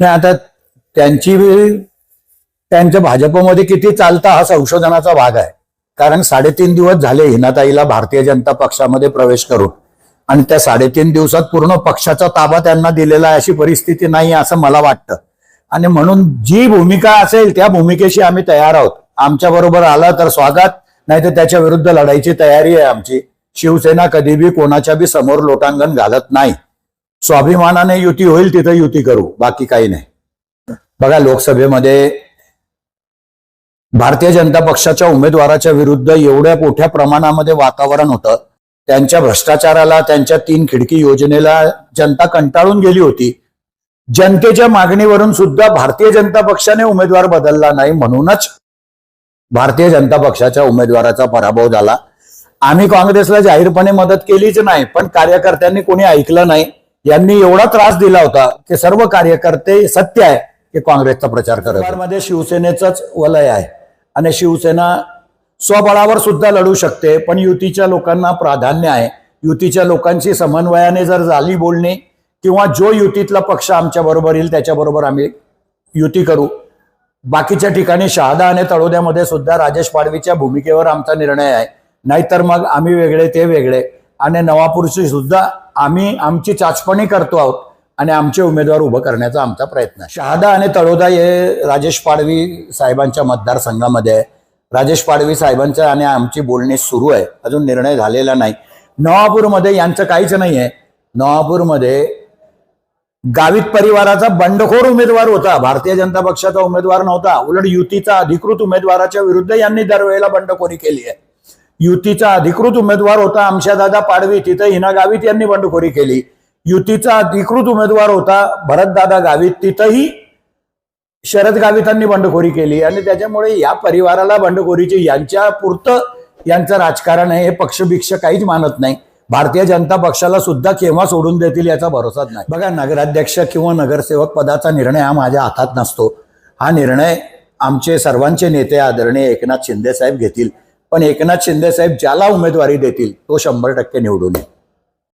नाही आता त्यांची त्यांच्या भाजपमध्ये किती चालता हा संशोधनाचा भाग आहे. कारण साडेतीन दिवस झाले हिनाताईला भारतीय जनता पक्षामध्ये प्रवेश करून. आणि त्या साडेतीन दिवसात पूर्ण पक्षाचा ताबा त्यांना दिलेला आहे अशी परिस्थिती नाही असं मला वाटतं. आणि म्हणून जी भूमिका असेल त्या भूमिकेशी आम्ही तयार आहोत. आमच्या बरोबर आला तर स्वागत नाही तर त्याच्या विरुद्ध लढाईची तयारी आहे आमची. शिवसेना कधी बी कोणाच्या बी समोर लोटांगण घालत नाही. स्वाभिमानाने युती होईल तिथं युती करू बाकी काही नाही. बघा लोकसभेमध्ये भारतीय जनता पक्षाच्या उमेदवाराच्या विरुद्ध एवढ्या मोठ्या प्रमाणामध्ये वातावरण होतं. त्यांच्या भ्रष्टाचाराला त्यांच्या तीन खिडकी योजनेला जनता कंटाळून गेली होती. जनतेच्या मागणीवरून सुद्धा भारतीय जनता पक्षाने उमेदवार बदलला नाही म्हणूनच भारतीय जनता पक्षाच्या उमेदवाराचा पराभव झाला. आम्ही काँग्रेसला जाहीरपणे मदत केलीच नाही पण कार्यकर्त्यांनी कोणी ऐकलं नाही. यांनी एवढा त्रास दिला होता की सर्व कार्यकर्ते सत्य आहे की काँग्रेसचा प्रचार करत मध्ये शिवसेनेचंच वलय आहे. आणि शिवसेना स्वबळावर सुद्धा लढू शकते पण युतीच्या लोकांना प्राधान्य आहे. युतीच्या लोकांची समन्वयाने जर झाली बोलणी किंवा जो युतीतला पक्ष आमच्या बरोबर येईल त्याच्याबरोबर आम्ही युती करू. बाकीच्या ठिकाणी शहादा आणि तळोद्यामध्ये सुद्धा राजेश पाडवीच्या भूमिकेवर आमचा निर्णय आहे. नाहीतर मग आम्ही वेगळे ते वेगळे. आणि नवापूरची सुद्धा आम्ही आमची चाचपणी करतो आहोत आणि आमचे उमेदवार उभं करण्याचा आमचा प्रयत्न आहे. शहादा आणि तळोदा हे राजेश पाडवी साहेबांच्या मतदारसंघामध्ये आहे. राजेश पाडवी साहेबांचं आणि आमची बोलणी सुरू आहे. अजून निर्णय झालेला नाही. नवापूरमध्ये यांचं काहीच नाही आहे. नवापूरमध्ये गावित परिवाराचा बंडखोर उमेदवार होता. भारतीय जनता पक्षाचा उमेदवार नव्हता. उलट युतीचा अधिकृत उमेदवाराच्या विरुद्ध यांनी दरवेळेला बंडखोरी केली आहे. युतीचा अधिकृत उमेदवार होता आमशादादा पाडवी. तिथं हिना गावित यांनी बंडखोरी केली. युतीचा अधिकृत उमेदवार होता भरतदादा गावित. तिथंही शरद गावितांनी बंडखोरी केली. आणि त्याच्यामुळे या परिवाराला बंडखोरीची यांच्या पुरतं यांचं राजकारण आहे हे पक्षभिक्ष काहीच मानत नाही. भारतीय जनता पक्षाला सुद्धा केव्हा सोडून देतील याचा भरोसाच नाही. बघा नगराध्यक्ष किंवा नगरसेवक पदाचा निर्णय हा माझ्या हातात नसतो. हा निर्णय आमचे सर्वांचे नेते आदरणीय एकनाथ शिंदे साहेब घेतील. पण एकनाथ शिंदे साहेब ज्याला उमेदवारी देतील तो शंभर टक्के निवडून येईल.